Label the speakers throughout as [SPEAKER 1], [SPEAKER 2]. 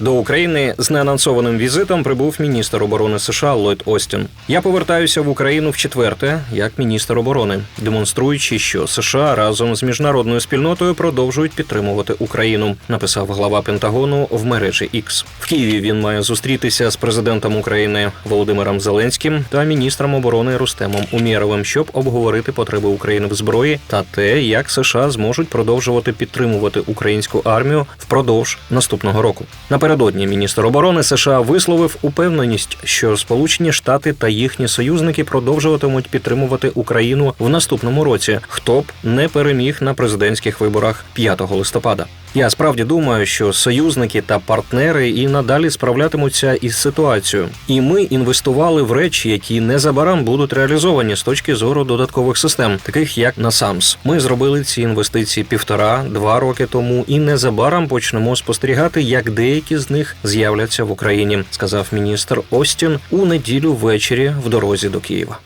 [SPEAKER 1] До України з неанонсованим візитом прибув міністр оборони США Ллойд Остін. Я повертаюся в Україну вчетверте як міністр оборони, демонструючи, що США разом з міжнародною спільнотою продовжують підтримувати Україну. Написав глава Пентагону в мережі X. В Києві він має зустрітися з президентом України Володимиром Зеленським та міністром оборони Рустемом Умєровим, щоб обговорити потреби України в зброї та те, як США зможуть продовжувати підтримувати українську армію впродовж наступного року. Напередодні міністр оборони США висловив упевненість, що Сполучені Штати та їхні союзники продовжуватимуть підтримувати Україну в наступному році, хто б не переміг на президентських виборах 5 листопада. Я справді думаю, що союзники та партнери і надалі справлятимуться із ситуацією, і ми інвестували в речі, які незабаром будуть реалізовані з точки зору додаткових систем, таких як NASAMS. Ми зробили ці інвестиції півтора-два роки тому, і незабаром почнемо спостерігати, як деякі з них з'являться в Україні, сказав міністр Остін у неділю ввечері в дорозі до Києва.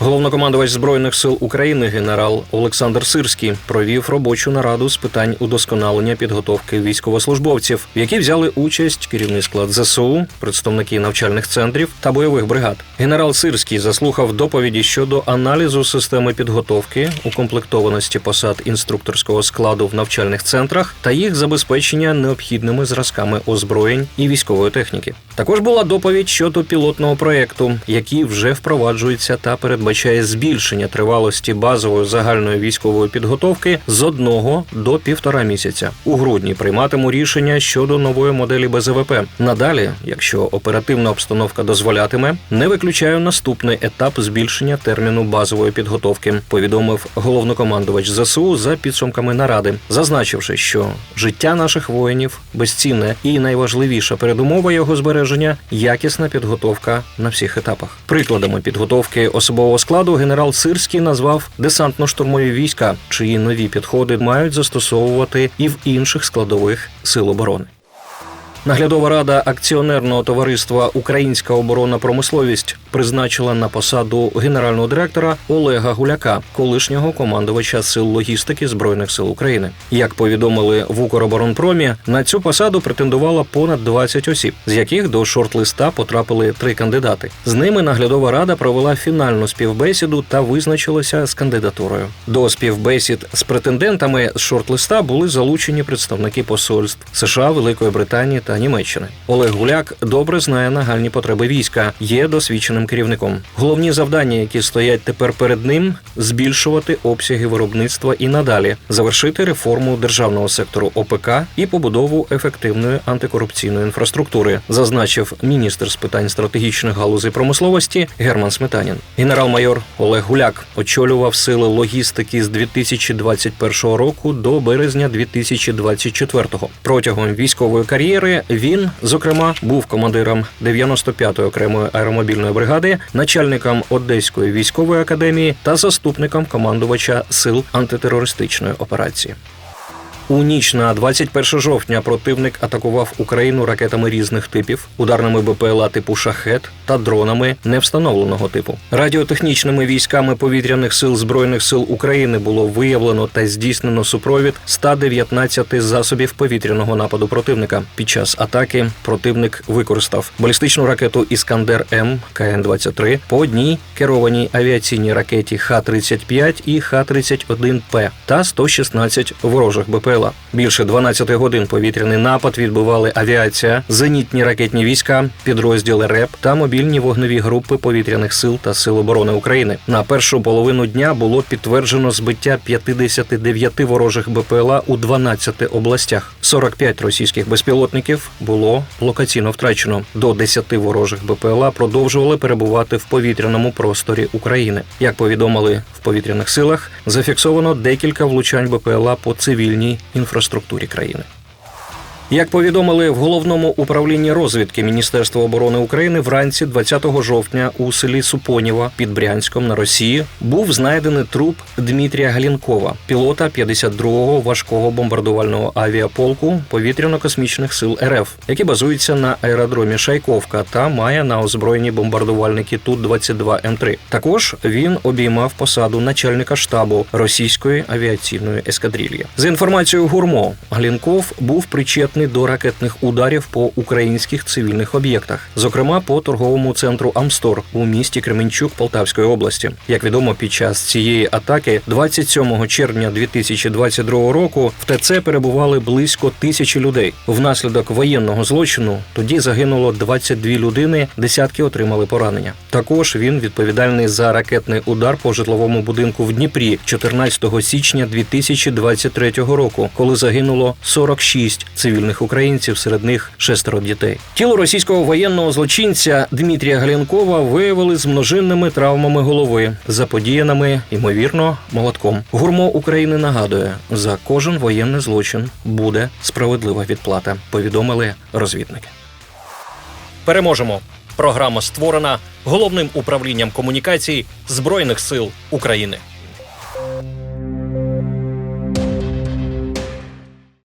[SPEAKER 1] Головнокомандувач збройних сил України генерал Олександр Сирський провів робочу нараду з питань удосконалення підготовки військовослужбовців, в якій взяли участь керівний склад ЗСУ, представники навчальних центрів та бойових бригад. Генерал Сирський заслухав доповіді щодо аналізу системи підготовки, укомплектованості посад інструкторського складу в навчальних центрах та їх забезпечення необхідними зразками озброєнь і військової техніки. Також була доповідь щодо пілотного проекту, який вже впроваджується та передбачає збільшення тривалості базової загальної військової підготовки з одного до півтора місяця. У грудні прийматиму рішення щодо нової моделі БЗВП. Надалі, якщо оперативна обстановка дозволятиме, не виключаю наступний етап збільшення терміну базової підготовки. Повідомив головнокомандувач ЗСУ за підсумками наради, зазначивши, що життя наших воїнів безцінне і найважливіша передумова його збереження якісна підготовка на всіх етапах. Прикладами підготовки особового складу генерал Сирський назвав десантно-штурмові війська, чиї нові підходи мають застосовувати і в інших складових сил оборони. Наглядова рада акціонерного товариства Українська оборонна промисловість призначила на посаду генерального директора Олега Гуляка, колишнього командувача сил логістики збройних сил України. Як повідомили в Укроборонпромі, на цю посаду претендувало понад 20 осіб, з яких до шорт-листа потрапили три кандидати. З ними наглядова рада провела фінальну співбесіду та визначилася з кандидатурою. До співбесід з претендентами з шорт-листа були залучені представники посольств США, Великої Британії та Німеччини. Олег Гуляк добре знає нагальні потреби війська, є досвідченим керівником. Головні завдання, які стоять тепер перед ним, збільшувати обсяги виробництва і надалі, завершити реформу державного сектору ОПК і побудову ефективної антикорупційної інфраструктури, зазначив міністр з питань стратегічних галузей промисловості Герман Сметанін. Генерал-майор Олег Гуляк очолював сили логістики з 2021 року до березня 2024. Протягом військової кар'єри він, зокрема, був командиром 95-ї окремої аеромобільної бригади, начальником Одеської військової академії та заступником командувача сил антитерористичної операції. У ніч на 21 жовтня противник атакував Україну ракетами різних типів, ударними БПЛА типу шахет та дронами невстановленого типу. Радіотехнічними військами повітряних сил збройних сил України було виявлено та здійснено супровід 119 засобів повітряного нападу противника. Під час атаки противник використав балістичну ракету Іскандер М КН-23 по одній керованій авіаційній ракеті Х-35 і Х-31П та 116 ворожих БПЛА. Більше 12 годин повітряний напад відбивали авіація, зенітні ракетні війська, підрозділи РЕП та мобільні вогневі групи повітряних сил та сил оборони України. На першу половину дня було підтверджено збиття 59 ворожих БПЛА у 12 областях. 45 російських безпілотників було локаційно втрачено. До 10 ворожих БПЛА продовжували перебувати в повітряному просторі України. Як повідомили в повітряних силах, зафіксовано декілька влучань БПЛА по цивільній інфраструктурі країни. Як повідомили в головному управлінні розвідки Міністерства оборони України, вранці 20 жовтня у селі Супоніва під Брянськом на Росії був знайдений труп Дмитрія Галінкова, пілота 52-го важкого бомбардувального авіаполку повітряно-космічних сил РФ, який базується на аеродромі Шайковка та має на озброєнні бомбардувальники Ту 22 М3. Також він обіймав посаду начальника штабу російської авіаційної ескадрильї. За інформацією гурмо, Глінков був причетний до ракетних ударів по українських цивільних об'єктах, зокрема по торговому центру Амстор у місті Кременчук Полтавської області. Як відомо, під час цієї атаки, 27 червня 2022 року, в ТЦ перебували близько тисячі людей. Внаслідок воєнного злочину тоді загинуло 22 людини, десятки отримали поранення. Також він відповідальний за ракетний удар по житловому будинку в Дніпрі 14 січня 2023 року, коли загинуло 46 цивільних українців, серед них шестеро дітей. Тіло російського воєнного злочинця Дмитрія Галянкова виявили з множинними травмами голови, заподіяними, ймовірно, молотком. Гурмо України нагадує, за кожен воєнний злочин буде справедлива відплата. Повідомили розвідники. Переможемо. Програма створена головним управлінням комунікацій Збройних сил України.